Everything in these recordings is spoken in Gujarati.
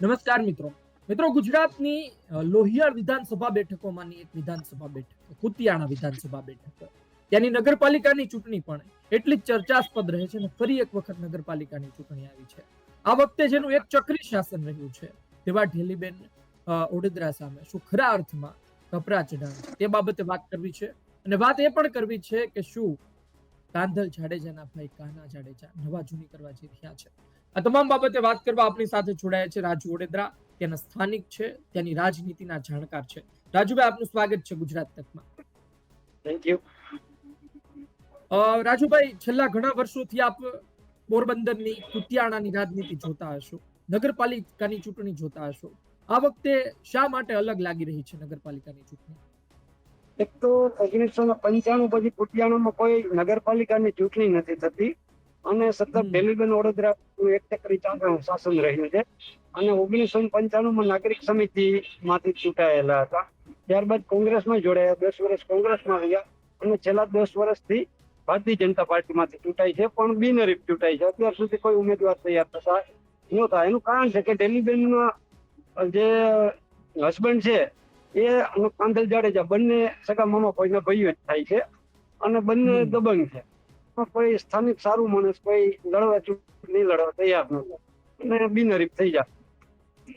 નમસ્કાર મિત્રો. મિત્રો, ગુજરાતની લોહિયાળ વિધાનસભા બેઠકોમાંની એક વિધાનસભા બેઠક, કુતિયાણા વિધાનસભા બેઠક ત્યાંની નગરપાલિકાની ચૂંટણી પણ એટલી જ ચર્ચાસ્પદ રહે છે અને ફરી એક વખત નગરપાલિકાની ચૂંટણી આવી છે. આ વખતે જેનું એક ચક્રી શાસન રહ્યું છે, તેવા ઢેલીબેન ઓડેદરા સામે શું ખરા અર્થમાં કપરા ચઢાણ. તે બાબતે વાત કરવી છે અને વાત એ પણ કરવી છે કે શું કાંધલ જાડેજાના ભાઈ કાના જાડેજા નવા જૂની કરવા જઈ રહ્યા છે. આ તમામ બાબતે વાત કરવા આપણી સાથે જોડાયા છે રાજુ ઓડેદરા ત્યાંના સ્થાનિક છે ત્યાંની રાજનીતિના જાણકાર છે. રાજુભાઈ આપનું સ્વાગત છે ગુજરાત તકમાં. થેન્ક યુ રાજુભાઈ છેલ્લા ઘણા વર્ષોથી આપ પોરબંદરની કુતિયાણાની રાજનીતિ જોતા હશો નગરપાલિકાની ચૂંટણી જોતા હશો. આ વખતે શા માટે અલગ લાગી રહી છે નગરપાલિકાની ચૂંટણી? એક તો ઓગણીસો ને પંચાણું પછી કુટિયાણામાં કોઈ નગરપાલિકાની ચૂંટણી નથી થતી. અને સતત. ડેલીબેન વડોદરા એક ચાંદનું શાસન રહ્યું છે. અને ઓગણીસો ને પંચાણું માં નાગરિક સમિતિ માંથી ચૂંટાયેલા હતા. ત્યારબાદ કોંગ્રેસમાં જોડાયા દસ વર્ષ કોંગ્રેસમાં રહ્યા અને છેલ્લા દસ વર્ષથી ભારતીય જનતા પાર્ટીમાંથી ચૂંટાઈ છે પણ બિનહરીફ ચૂંટાઈ છે. અત્યાર સુધી કોઈ ઉમેદવાર તૈયાર થતા નહોતા એનું કારણ છે કે ડેલીબેનના જે હસબન્ડ છે એ અને કાંધલ જાડેજા બંને સગા મામા કોઈના ભાઈઓ જ થાય છે અને બંને દબંગ છે. કોઈ સ્થાનિક સારું માણસ કોઈ લડવા ચૂંટણી લડવા તૈયાર નહોતું અને બિનહરીફ થઈ જાય.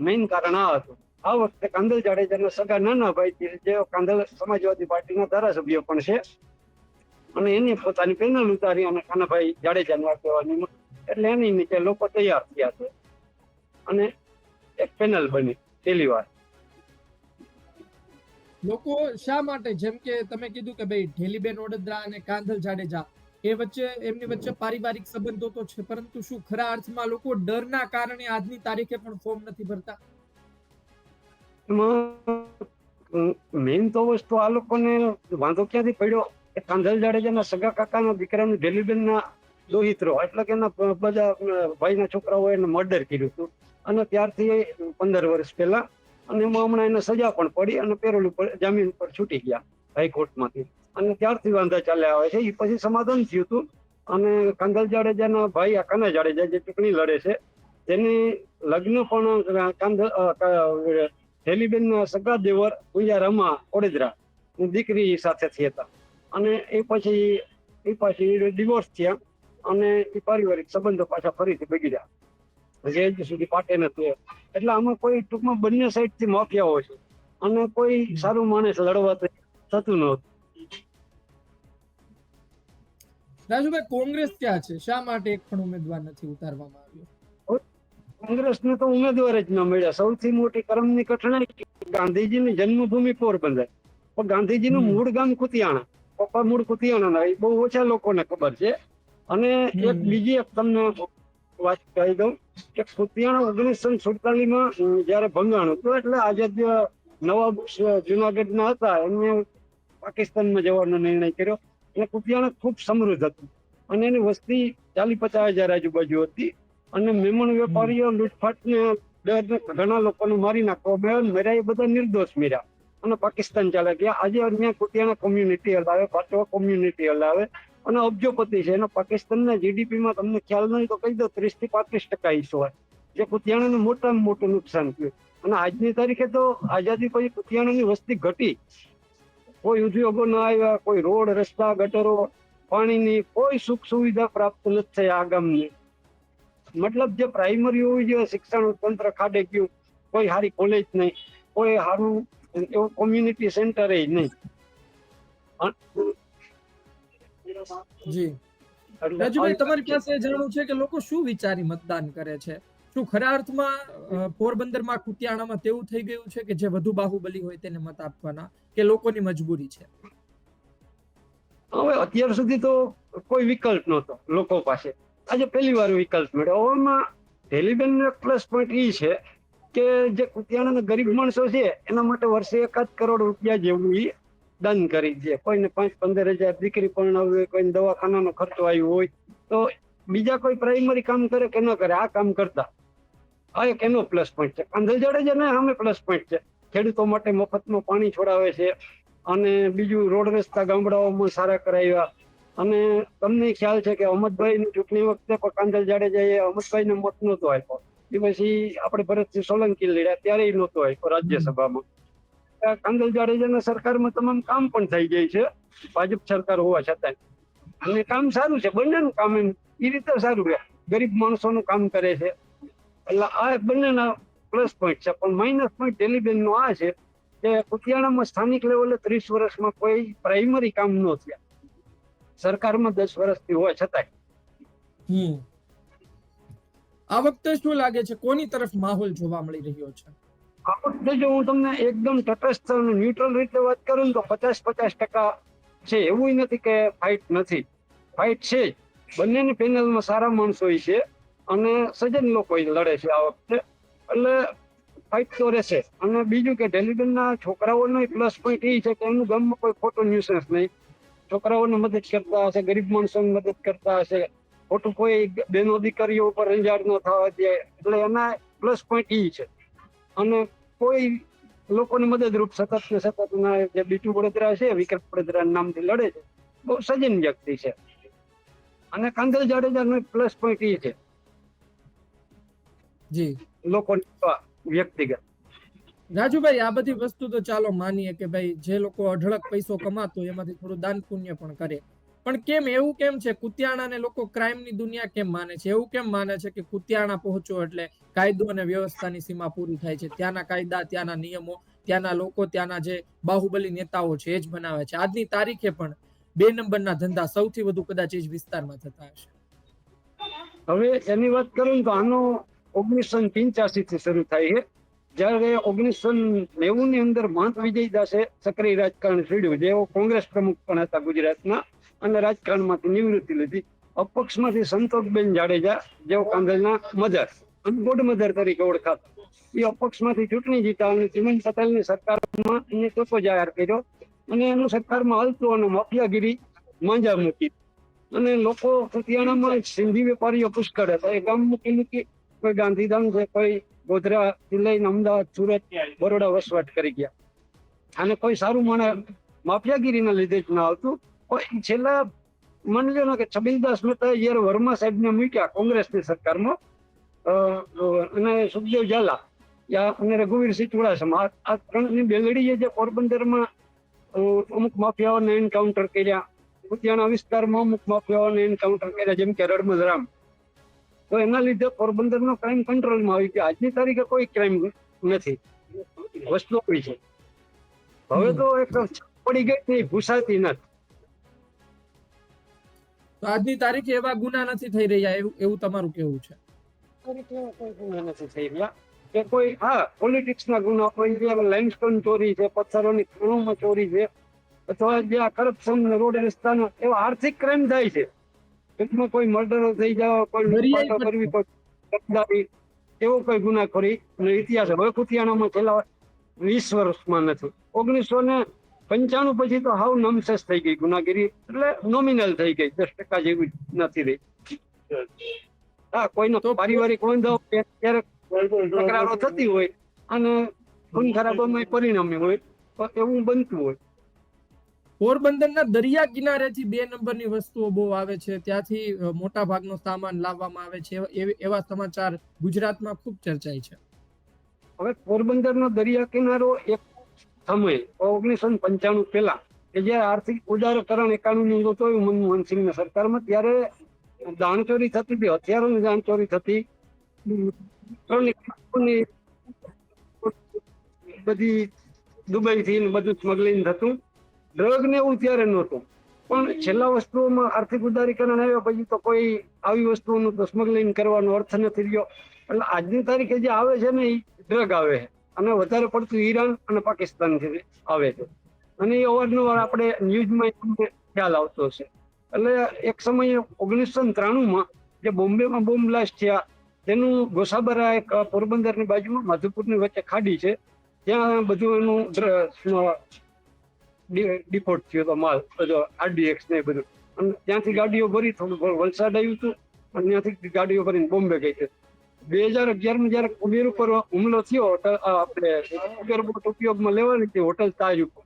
મેઇન કારણ આ હતું. આ વખતે કાંધલ જાડેજાના સગા નાના ભાઈ જે કાંધલ સમાજવાદી પાર્ટીના ધારાસભ્ય પણ છે. અને એની પોતાની પેનલ ઉતારી અને કાનાભાઈ જાડેજાને કહેવાની એટલે એની નીચે લોકો તૈયાર થયા છે. અને એક પેનલ બની પહેલી વાર. લોકો શા માટે? જેમ કે તમે કીધું કે ભાઈ, ઢેલીબેન, ઓડદરા અને કાંધલ જાડેજા, એ વચ્ચે, એમની વચ્ચે પારિવારિક સંબંધો તો છે, પરંતુ શું ખરા અર્થમાં લોકો ડરના કારણે આજની તારીખે પણ ફોર્મ નથી ભરતા? મેઇન તો વસ્તુ આ લોકોને વાંધો ક્યાંથી પડ્યો? કાંધલ જાડેજાના સગા કાકાના દીકરાનું ઢેલીબેનના દોહિત્રો એટલે કે એના બધા ભાઈના છોકરાઓએ એને મર્ડર કર્યું હતું. અને ત્યારથી પંદર વર્ષ પહેલા અને એમાં હમણાં એને સજા પણ પડી અને પેરોલ ઉપર જામીન ઉપર છૂટી ગયા હાઈકોર્ટમાંથી. અને ત્યારથી વાંધા ચાલ્યા આવે છે. એ પછી સમાધાન થયું હતું. અને કાંધલ જાડેજાના ભાઈ આ કાના જાડેજા જે ચૂંટણી લડે છે તેની લગ્ન પણ કાંધલ અ, સગા દેવર પૂજા રમા ઓડેદરા દીકરી સાથે થઈ હતા. અને એ પછી એ પછી ડિવોર્સ થયા અને એ પારિવારિક સંબંધો પાછા ફરીથી બગડ્યા. હજી સુધી પાટે નથી એટલે આમાં કોઈ ટૂંકમાં બંને સાઈડથી માફિયાઓ છે. અને કોઈ સારું માણસ લડવા થતું નહોતું રાજુભાઈ કોંગ્રેસ ક્યાં છે? શા માટે એક પણ ઉમેદવાર નથી ઉતારવામાં આવ્યો? કોંગ્રેસને તો ઉમેદવાર જ ન મળ્યા. સૌથી મોટી કરમની કઠણાઈ ગાંધીજીની જન્મભૂમિ પોરબંદર પણ ગાંધીજીનું નું મૂળ ગામ કુતિયાણા. પપ્પા મૂળ કુતિયાણા એ બહુ ઓછા લોકોને ખબર છે. અને એક બીજી એક તમને વાત કહી દઉં કે કુતિયાણા ઓગણીસો સુડતાલીસમાં જયારે ભંગાણ હતું, એટલે આજે જ નવાબ જુનાગઢના હતા, એમને પાકિસ્તાનમાં જવાનો નિર્ણય કર્યો. અને કુતિયાણા ખૂબ સમૃદ્ધ હતું. અને એની વસ્તી ચાલી પચાસ હજાર આજુબાજુ હતી. અને મેમણ વેપારીઓ લૂંટફાટને ડર ઘણા લોકોને મારી આવ્યા મર્યા એ બધા નિર્દોષ મર્યા. અને પાકિસ્તાન ચાલે ગયા. આજે અહીંયા કુતિયાણા કોમ્યુનિટી હલાવે, પાટવા કોમ્યુનિટી હલાવે. અને અબજોપતિ છે. એનો પાકિસ્તાનના જીડીપીમાં તમને ખ્યાલ નહીં તો કહી દો ત્રીસથી પાંત્રીસ ટકા હિસ્સો હોય. જે કુતિયાણાને મોટામાં મોટું નુકસાન થયું. અને આજની તારીખે તો આઝાદી પછી કુતિયાણાની વસ્તી ઘટી. કોઈ ઉદ્યોગો ના આવ્યા, કોઈ રોડ, રસ્તા, ગટરો, પાણીની કોઈ સુખ સુવિધા પ્રાપ્ત નથી થઈ આ ગામને. મતલબ જે પ્રાઇમરી હોવી જોઈએ શિક્ષણ તંત્ર ખાડે ગયું. કોઈ સારી કોલેજ નહીં. કોઈ સારું એવું કોમ્યુનિટી સેન્ટર નહીં. જી. રાજુભાઈ તમારી પાસે જાણવું છે કે લોકો શું વિચારી મતદાન કરે છે? શું ખરા અર્થમાં પોરબંદરમાં કુતિયાણામાં તેવું થઈ ગયું છે કે જે વધુ બાહુબલી હોય તેને મત આપવાના કે લોકોની મજબૂરી છે? હવે અત્યાર સુધી તો કોઈ વિકલ્પ નહોતો લોકો પાસે. આજે પહેલી વાર વિકલ્પ મળ્યો. હવામાં હેલીબેન પ્લસ પોઈન્ટ એ છે કે જે કુતિયાણાના ગરીબ માણસો છે એના માટે વર્ષે એકાદ કરોડ રૂપિયા જેવું દાન કરી દે કોઈને પાંચ પંદર હજાર દીકરી પરણાવી હોય, કોઈને દવાખાનાનો ખર્ચો આવ્યો હોય, તો બીજા કોઈ પ્રાઇમરી કામ કરે કે ન કરે, આ કામ કરતા. આ એક એનો પ્લસ પોઈન્ટ છે. કાંધલ જાડેજાને સામે પ્લસ પોઈન્ટ છે. ખેડૂતો માટે મફતમાં પાણી છોડાવે છે અને બીજું રોડ રસ્તા ગામડાઓમાં સારા કરાવ્યા. અને તમને ખ્યાલ છે કે અહમદભાઈ ચૂંટણી વખતે પણ કાંધલ જાડેજાએ અહમદભાઈ ને મત નહોતો આપ્યો. એ પછી આપણે ભરતસિંહ સોલંકી લડ્યા ત્યારે નહોતો આપ્યો રાજ્યસભામાં. આ કાંગલ જાડેજાના સરકારમાં તમામ કામ પણ થઈ જાય છે. ભાજપ સરકાર હોવા છતાં અને કામ સારું છે, બંનેનું કામ એમ. એ રીતે સારું છે. ગરીબ માણસોનું કામ કરે છે. એટલે આ બંનેના પ્લસ પોઈન્ટ છે. પણ માઇનસ પોઈન્ટ ડેલીબેનનો આ છે કે કુતિયાણામાં સ્થાનિક લેવલે ત્રીસ વર્ષમાં કોઈ પ્રાઇમરી કામ ન થયા. સરકારમાં દસ વર્ષથી હોવા છતાંય. આ વખતે શું લાગે છે? કોની તરફ માહોલ જોવા મળી રહ્યો છે? આ વખતે જો હું તમને એકદમ તટસ્થ ન્યુટ્રલ રીતે વાત કરું તો પચાસ પચાસ ટકા છે એવું નથી કે ફાઇટ નથી. ફાઇટ છે. બંનેની પેનલમાં સારા માણસો છે અને સજ્જન લોકો લડે છે આ વખતે. એટલે ફાઇટ તો રહેશે. અને બીજું કે ડેલીડનના છોકરાઓનો પ્લસ પોઈન્ટ એ છે કે એમનું ગામમાં કોઈ ખોટો ન્યુસન્સ નહીં. છોકરાઓને મદદ કરતા હશે, ગરીબ માણસોને મદદ કરતા હશે. ખોટું કોઈ બેનો દીકરીઓ ઉપર રંજાડ ન થવા દે. એટલે એના પ્લસ પોઈન્ટ એ છે. અને કોઈ લોકોને મદદરૂપ સતત ને સતત જે બીટુ વડોદરા છે વિક્રમ વડોદરા નામથી લડે છે બહુ સજીન વ્યક્તિ છે. અને કાંદલ જાડેજા પ્લસ પોઈન્ટ એ છે. જી. લોકોની વ્યક્તિગત. રાજુભાઈ આ બધી વસ્તુ તો ચાલો માનીએ કે ભાઈ જે લોકો અઢળક પૈસો કમાતો એમાંથી થોડું દાન પુણ્ય પણ કરે. પણ કેમ એવું કેમ છે? કુતિયાણાને લોકો ક્રાઇમની દુનિયા કેમ માને છે? એવું કેમ માને છે કે કુતિયાણા પહોંચો એટલે કાયદો અને વ્યવસ્થાની સીમા પૂરી થાય છે? ત્યાંના કાયદા, ત્યાંના નિયમો, ત્યાંના લોકો, ત્યાંના જે બાહુબલી નેતાઓ છે, એ જ બનાવે છે. આજની તારીખે પણ બે નંબરના ધંધા સૌથી વધુ કદાચ એ જ વિસ્તારમાં થતા હશે. હવે એની વાત કરું તો આનો ઓગણીસો પંચ્યાસી થી શરૂ થાય છે. જ્યારે ઓગણીસો નેવું ની અંદર મહંત વિજયદાસે સક્રિય રાજકારણ છેડ્યું જેઓ કોંગ્રેસ પ્રમુખ પણ હતા ગુજરાતના. અને રાજકારણમાંથી નિવૃત્તિ લીધી. અપક્ષમાંથી સંતોષબેન જાડેજા, જેઓ કાંધલના મધર અને ગોડ મધર તરીકે ઓળખાતા. એ અપક્ષમાંથી ચૂંટણી જીતા અને ચિમન પટેલની સરકારમાં એને ચોખ્ખો જાહેર કર્યો અને એનું સરકારમાં હલતું અને માફિયાગીરી માંજા મૂકી. અને લોકો કુતિયાણામાં સિંધી વેપારીઓ પુષ્કળ હતા. એ ગામ મૂકી મૂકી કોઈ ગાંધીધામ છે કોઈ ગોધરા લઈને અમદાવાદ, સુરત, બરોડા વસવાટ કરી ગયા. અને કોઈ સારું મને માફિયાગીરીના લીધે જ ના આવતું. કોઈ છેલ્લા માની લો કે છબીલદાસ મહેતા જયારે વર્મા સાહેબને મૂક્યા કોંગ્રેસની સરકારમાં અને સુખદેવ ઝાલા અને રઘુવીરસિંહ ચુડાસમા, આ- ત્રણની બેલડીએ જે પોરબંદરમાં અમુક માફિયાઓને એન્કાઉન્ટર કર્યા લુધિયાણા વિસ્તારમાં અમુક માફિયાઓને એન્કાઉન્ટર કર્યા, જેમ કે રડમદરામ તો એના લીધે પોરબંદરનો ક્રાઇમ કંટ્રોલમાં આવી ગયો. આજની તારીખે કોઈ ક્રાઇમ નથી. વસ્તુ છે. હવે તો એક પડી ગઈ ભૂસાતી નથી. તો આજની તારીખે એવા ગુના નથી થઈ રહ્યા એવું એવું તમારું કેવું છે? કોઈ ગુના નથી થઈ રહ્યા. કે કોઈ હા પોલિટિક્સ ના ગુના કોઈ જે લાઇમસ્ટોન ચોરી છે પથ્થરોની ખાણોમાં ચોરી છે અથવા જે આ કરપ્શન રોડ રસ્તાનો એવા આર્થિક ક્રાઇમ થાય છે. ટૂંકમાં કોઈ મર્ડરો થઈ જાવ કોઈ દરિયાઈ કરવી કોઈ એવો કોઈ ગુનાખોરી અને ઇતિહાસ હવે કુતિયાણામાં છેલ્લા વીસ વર્ષમાં નથી. ઓગણીસો ને પંચાણું પછી તો હાવ નમસેસ થઈ ગઈ ગુનાગીરી એટલે નોમિનલ થઈ ગઈ દસ ટકા જેવી નથી રહી. હા કોઈનો તો- પારિવારિક વાંધો ક્યારેક તકરારો થતી હોય અને ખૂન ખરાબોમાં પરિણામી હોય એવું બનતું હોય. પોરબંદરના દરિયા કિનારેથી બે નંબરની વસ્તુઓ બહુ આવે છે. ત્યાંથી મોટા ભાગનો સામાન લાવવામાં આવે છે. એવા સમાચાર ગુજરાતમાં ખૂબ ચર્ચાય છે. હવે પોરબંદરનો દરિયા કિનારો એક સમય ઓગણીસો પંચાણું પહેલા કે જ્યારે આર્થિક ઉદારીકરણ એકાણું નું હતું મનમોહન સિંહની સરકારમાં ત્યારે દાણચોરી થતી હતી હથિયારોની દાણચોરી થતી બધી દુબઈ થી બધું સ્મગલિંગ થતું. ડ્રગ ને એવું ત્યારે નહોતું. પણ છેલ્લા વસ્તુઓમાં આર્થિક ઉદારીકરણ આવ્યા પછી તો કોઈ આવી વસ્તુઓનું તો સ્મગલિંગ કરવાનો અર્થ નથી રહ્યો. એટલે આજની તારીખે જે આવે છે ને એ ડ્રગ આવે છે. અને વધારે પડતું ઈરાન અને પાકિસ્તાનથી આવે છે. અને એ અવારનવાર આપણે ન્યૂઝમાં ખ્યાલ આવતો હશે. એટલે એક સમયે ઓગણીસો ત્રાણુંમાં જે બોમ્બેમાં બોમ્બ બ્લાસ્ટ થયા, તેનું ગોસાબરા એક પોરબંદરની બાજુમાં માધુપુરની વચ્ચે ખાડી છે. ત્યાં બધું એનું ડિપોર્ટ થયો હતો માલ, બધો આરડીએક્સ ને બધું. અને ત્યાંથી ગાડીઓ ભરી, થોડું વલસાડ આવ્યું હતું, અને ત્યાંથી ગાડીઓ ભરીને બોમ્બે ગઈ છે બે હજાર અગિયારમાં જયારે કુબેર ઉપર હુમલો થયો હોટલ આપણે કુબેર બોટ ઉપયોગમાં લેવાની હતી હોટલ તાજ ઉપર.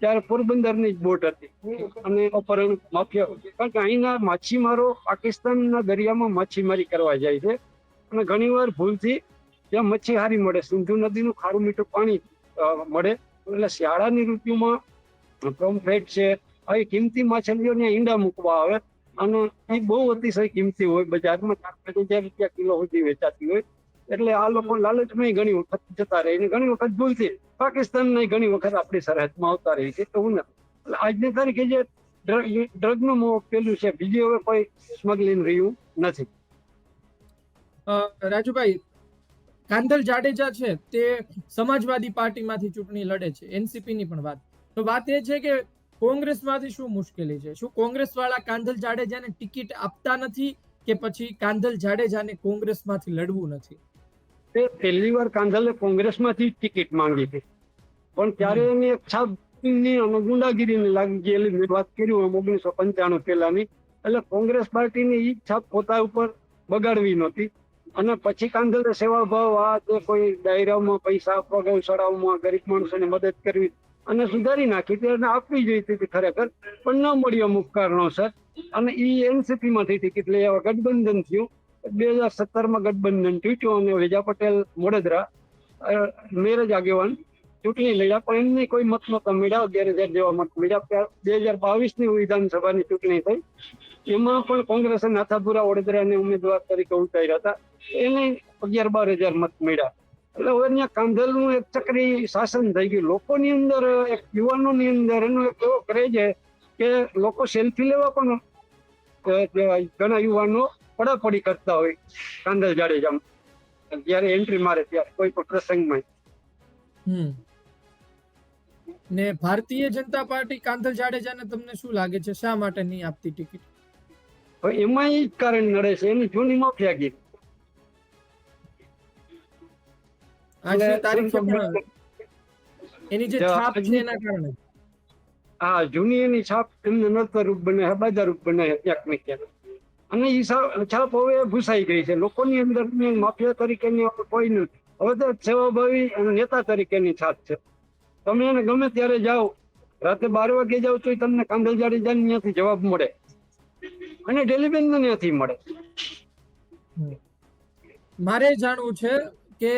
ત્યારે પોરબંદરની જ બોટ હતી. અને અપહરણ માફિયા કારણ કે અહીંના માછીમારો પાકિસ્તાનના દરિયામાં માછીમારી કરવા જાય છે. અને ઘણીવાર ભૂલથી ત્યાં મચ્છી હારી મળે. સિંધુ નદીનું ખારું મીઠું પાણી મળે. એટલે શિયાળાની ઋતુમાં પ્રોમફેટ છે આવી કિંમતી માછલીઓને ઈંડા મૂકવા આવે. અને એ બહુ અતિશય કિંમતી હોય, બજારમાં ચાર પાંચ હજાર રૂપિયા કિલો સુધી વેચાતી હોય. એટલે આ લોકો લાલચમાં ઘણી વખત જતા રહે ઘણી વખત ભૂલથી પાકિસ્તાન ઘણી વખત આપણી સરહદમાં આવતા રહે છે. હું નથી. એટલે આજની તારીખે જે ડ્રગનું પેલું છે, બીજી હવે કોઈ સ્મગલિંગ રહ્યું નથી. રાજુભાઈ કાંધલ જાડેજા છે, તે સમાજવાદી પાર્ટીમાંથી ચૂંટણી લડે છે. એનસીપી ની પણ વાત. તો વાત એ છે કે કોંગ્રેસમાંથી શું મુશ્કેલી છે? શું કોંગ્રેસ વાળા કાંધલ જાડેજાને ટિકિટ આપતા નથી કે પછી કાંધલ જાડેજાને કોંગ્રેસમાંથી લડવું નથી? તે પહેલી વાર કાંધલે કોંગ્રેસમાંથી ટિકિટ માંગી હતી. પણ ત્યારે એની છાપની અને ગુંડાગીરીની લાગી ગયેલી મેં વાત કરી ઓગણીસો પંચાણું પહેલાની. એટલે કોંગ્રેસ પાર્ટીની ઈ છાપ પોતા ઉપર બગાડવી નહોતી. અને પછી કાંધલે સેવાભાવ આ જે કોઈ ડાયરામાં પૈસા આપવા ગૌશાળાઓમાં ગરીબ માણસોને મદદ કરવી અને સુધારી નાખી એને આપવી જોઈતી હતી ખરેખર. પણ ન મળી અમુક કારણોસર. અને એ એનસીપીમાં થઈ ટિકિટ લઈ આવ્યા ગઠબંધન થયું. બે હજાર સત્તરમાં ગઠબંધન તૂટ્યું અને વેજા પટેલ મોડેદરા મેરેજ આગેવાન ચૂંટણી લડ્યા. પણ એમને કોઈ મત નહોતા મળ્યા. અગિયાર હજાર જેવા મત મળ્યા. બે હજાર બાવીસની વિધાનસભાની ચૂંટણી થઈ. એમાં પણ કોંગ્રેસે નાથાપુરા, વડોદરાને ઉમેદવાર તરીકે ઉતાર્યા હતા. એને અગિયાર બાર હજાર મત મળ્યા. એટલે હવે અહીંયા કાંધલનું એક ચક્રી શાસન થઈ ગયું. લોકોની અંદર એક યુવાનોની અંદર એનો એક એવો ક્રેજ છે કે લોકો સેલ્ફી લેવા પણ ઘણા યુવાનો પડાપડી કરતા હોય કાંદલ જાડેજામાં. જ્યારે એન્ટ્રી મારે ત્યારે કોઈ પણ પ્રસંગમાં. ને ભારતીય જનતા પાર્ટી કાંધલ જાડેજાને તમને શું લાગે છે? શા માટે નહીં આપતી ટિકિટ? હવે એમાં એ જ કારણ નડે છે. એની જૂની માફિયાગીરી આજની તારીખ એની જે છાપ છે એના કારણે. હા જૂની એની છાપ એમને નર્તરૂપ બને છે બાજારૂપ બને છે ક્યાંક ને ક્યાંક અને એ છાપ હવે ભૂસાઈ ગઈ છે. લોકોની અંદર માફિયા તરીકેની કોઈ નથી હવે તો સેવાભાવી અને નેતા તરીકેની છાપ છે. તમે એને ગમે ત્યારે જાઓ રાતે બાર વાગે જાઓ તો તમને કાંદલ જાય ત્યાંથી જવાબ મળે. અને ડેલીબેન ત્યાંથી મળે. મારે જાણવું છે કે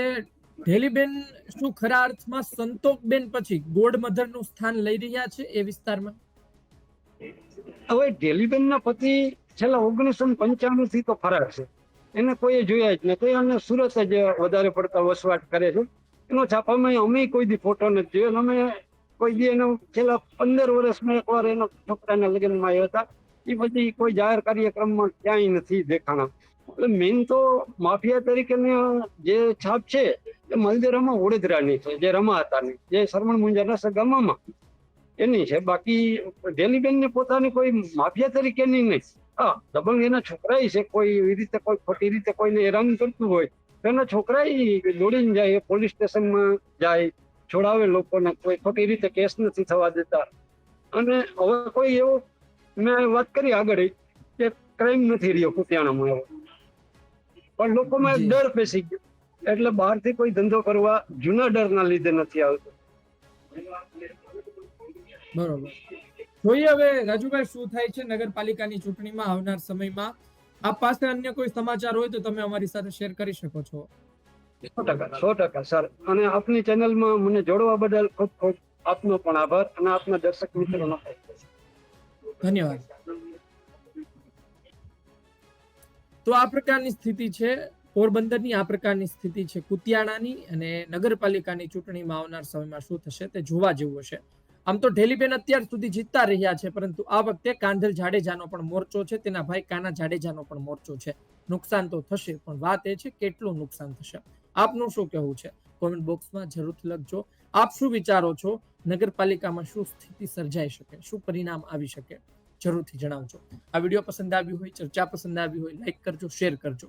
ઢેલીબેન શું ખરા અર્થમાં સંતોકબેન પછી ગોડ મધરનું સ્થાન લઈ રહ્યા છે એ વિસ્તારમાં? હવે ડેલીબેનના પતિ છેલ્લા ઓગણીસો પંચાણું થી તો ફરાર છે. એને કોઈ જોયા જ નથી. અને સુરત જ વધારે પડતા વસવાટ કરે છે. એનો છાપામાં અમે કોઈ દી ફોટો નથી જોયો. અમે કોઈ દી એનો છેલ્લા પંદર વર્ષમાં એકવાર એના છોકરાના લગ્નમાં આવ્યા હતા. એ પછી કોઈ જાહેર કાર્યક્રમમાં ક્યાંય નથી દેખાણા. એટલે મેઇન તો માફિયા તરીકેની જે છાપ છે એ મલદેરામાં વડોદરાની છે જે રમાતાની જે શરમણ મુંજાના સગામામાં એની છે બાકી ડેલીબેન ને પોતાની કોઈ માફિયા તરીકેની નહીં. હા દબંગ એના છોકરા છે કોઈ એવી રીતે કોઈ ખોટી રીતે કોઈને હેરાન કરતું હોય તો એના છોકરા દોડીને જાય પોલીસ સ્ટેશનમાં જાય છોડાવે લોકોને કોઈ ખોટી રીતે કેસ નથી થવા દેતા. અને હવે કોઈ એવો મેં વાત કરી આગળ કે ક્રાઇમ નથી રહ્યો કુતિયાણામાં પણ લોકોમાં ડર બેસી ગયો. એટલે બહારથી કોઈ ધંધો કરવા જૂના ડરના લીધે નથી આવતો. બરોબર. જોઈએ હવે રાજુભાઈ શું થાય છે નગરપાલિકાની ચૂંટણીમાં આવનાર સમયમાં? આપ પાસે અન્ય કોઈ સમાચાર હોય તો તમે અમારી સાથે શેર કરી શકો છો. સો ટકા સો ટકા સર. અને આપની ચેનલમાં મને જોડવા બદલ ખૂબ ખૂબ આપનો પણ આભાર અને આપના દર્શક મિત્રોનો ધન્યવાદ. તો આ પ્રકારની સ્થિતિ છે. પોરબંદરની આ પ્રકારની સ્થિતિ છે. કુતિયાણાની અને નગરપાલિકાની ચૂંટણીમાં આવનાર સમયમાં શું થશે તે જોવા જેવું હશે. આમ તો ઢેલીબેન અત્યાર સુધી જીતતા રહ્યા છે, પરંતુ આ વખતે કાંધલ જાડેજાનો પણ મોરચો છે, તેના ભાઈ કાના જાડેજાનો પણ મોરચો છે. નુકસાન તો થશે, પણ વાત એ છે કેટલું નુકસાન થશે. આપનું શું કહેવું છે? કોમેન્ટ બોક્સમાં જરૂરથી લખજો. આપ શું વિચારો છો? નગરપાલિકામાં શું સ્થિતિ સર્જાઈ શકે? શું પરિણામ આવી શકે? જરૂરથી જણાવજો. આ વીડિયો પસંદ આવ્યું હોય, ચર્ચા પસંદ આવી હોય, લાઈક કરજો, શેર કરજો.